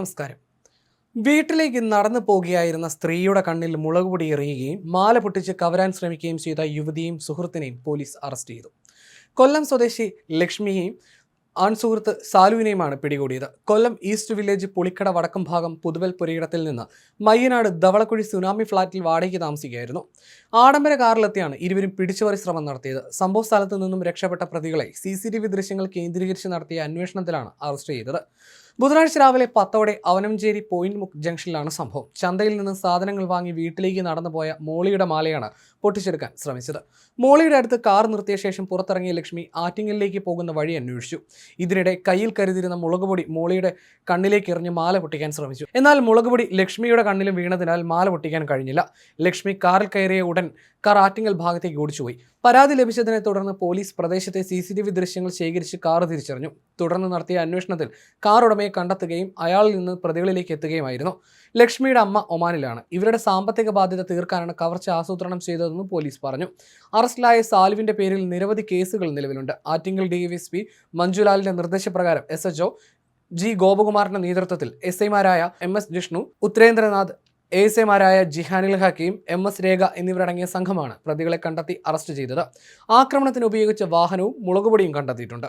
നമസ്കാരം. വീട്ടിലേക്ക് നടന്നു പോകുകയായിരുന്ന സ്ത്രീയുടെ കണ്ണിൽ മുളക് പൊടി എറിയുകയും മാല പൊട്ടിച്ച് കവരാൻ ശ്രമിക്കുകയും ചെയ്ത യുവതിയും സുഹൃത്തിനെയും പോലീസ് അറസ്റ്റ് ചെയ്തു. കൊല്ലം സ്വദേശി ലക്ഷ്മിയെയും ആൺസുഹൃത്ത് സാലുവിനെയുമാണ് പിടികൂടിയത്. കൊല്ലം ഈസ്റ്റ് വില്ലേജ് പുളിക്കട വടക്കം ഭാഗം പുതുവൽ പുരയിടത്തിൽ നിന്ന് മയ്യനാട് ധവളക്കുഴി സുനാമി ഫ്ളാറ്റിൽ വാടകയ്ക്ക് താമസിക്കുകയായിരുന്നു. ആഡംബര കാറിലെത്തിയാണ് ഇരുവരും പിടിച്ചുപറി ശ്രമം നടത്തിയത്. സംഭവ സ്ഥലത്ത് നിന്നും രക്ഷപ്പെട്ട പ്രതികളെ സി ദൃശ്യങ്ങൾ കേന്ദ്രീകരിച്ച് നടത്തിയ അന്വേഷണത്തിലാണ് അറസ്റ്റ് ചെയ്തത്. ബുധനാഴ്ച രാവിലെ പത്തോടെ അവനംചേരി പോയിന്റ് മുക്ക് ജംഗ്ഷനിലാണ് സംഭവം. ചന്തയിൽ നിന്ന് സാധനങ്ങൾ വാങ്ങി വീട്ടിലേക്ക് നടന്നുപോയ മോളിയുടെ മാലയാണ് പൊട്ടിച്ചെടുക്കാൻ ശ്രമിച്ചത്. മോളിയുടെ അടുത്ത് കാർ നിർത്തിയ ശേഷം പുറത്തിറങ്ങിയ ലക്ഷ്മി ആറ്റിങ്ങലിലേക്ക് പോകുന്ന വഴി അന്വേഷിച്ചു. ഇതിനിടെ കയ്യിൽ കരുതിയിരുന്ന മുളകുപൊടി മോളിയുടെ കണ്ണിലേക്ക് എറിഞ്ഞ് മാല പൊട്ടിക്കാൻ ശ്രമിച്ചു. എന്നാൽ മുളകുപൊടി ലക്ഷ്മിയുടെ കണ്ണിലും വീണതിനാൽ മാല പൊട്ടിക്കാൻ കഴിഞ്ഞില്ല. ലക്ഷ്മി കാറിൽ കയറിയ ഉടൻ കാർ ആറ്റിങ്ങൽ ഭാഗത്തേക്ക് ഓടിച്ചുപോയി. പരാതി ലഭിച്ചതിനെ തുടർന്ന് പോലീസ് പ്രദേശത്തെ സി സി ടി വി ദൃശ്യങ്ങൾ ശേഖരിച്ച് കാർ തിരിച്ചറിഞ്ഞു. തുടർന്ന് നടത്തിയ അന്വേഷണത്തിൽ കാർ ഉടമയെ കണ്ടെത്തുകയും അയാളിൽ നിന്ന് പ്രതികളിലേക്ക് എത്തുകയുമായിരുന്നു. ലക്ഷ്മിയുടെ അമ്മ ഒമാനിലാണ്. ഇവരുടെ സാമ്പത്തിക ബാധ്യത തീർക്കാനാണ് കവർച്ച ആസൂത്രണം ചെയ്തതെന്ന് പോലീസ് പറഞ്ഞു. അറസ്റ്റിലായ സാലുവിന്റെ പേരിൽ നിരവധി കേസുകൾ നിലവിലുണ്ട്. ആറ്റിങ്ങൽ പി മഞ്ജുലാലിന്റെ നിർദ്ദേശപ്രകാരം എസ് എച്ച് ജി ഗോപകുമാറിന്റെ നേതൃത്വത്തിൽ എസ് ഐമാരായ M S Jishnu Utharendranath A S എമാരായ ജിഹാനിൽ ഹക്കീം എം എസ് രേഖ എന്നിവരടങ്ങിയ സംഘമാണ് പ്രതികളെ കണ്ടെത്തി അറസ്റ്റ് ചെയ്തത്. ആക്രമണത്തിന് ഉപയോഗിച്ച വാഹനവും മുളകുപൊടിയും കണ്ടെത്തിയിട്ടുണ്ട്.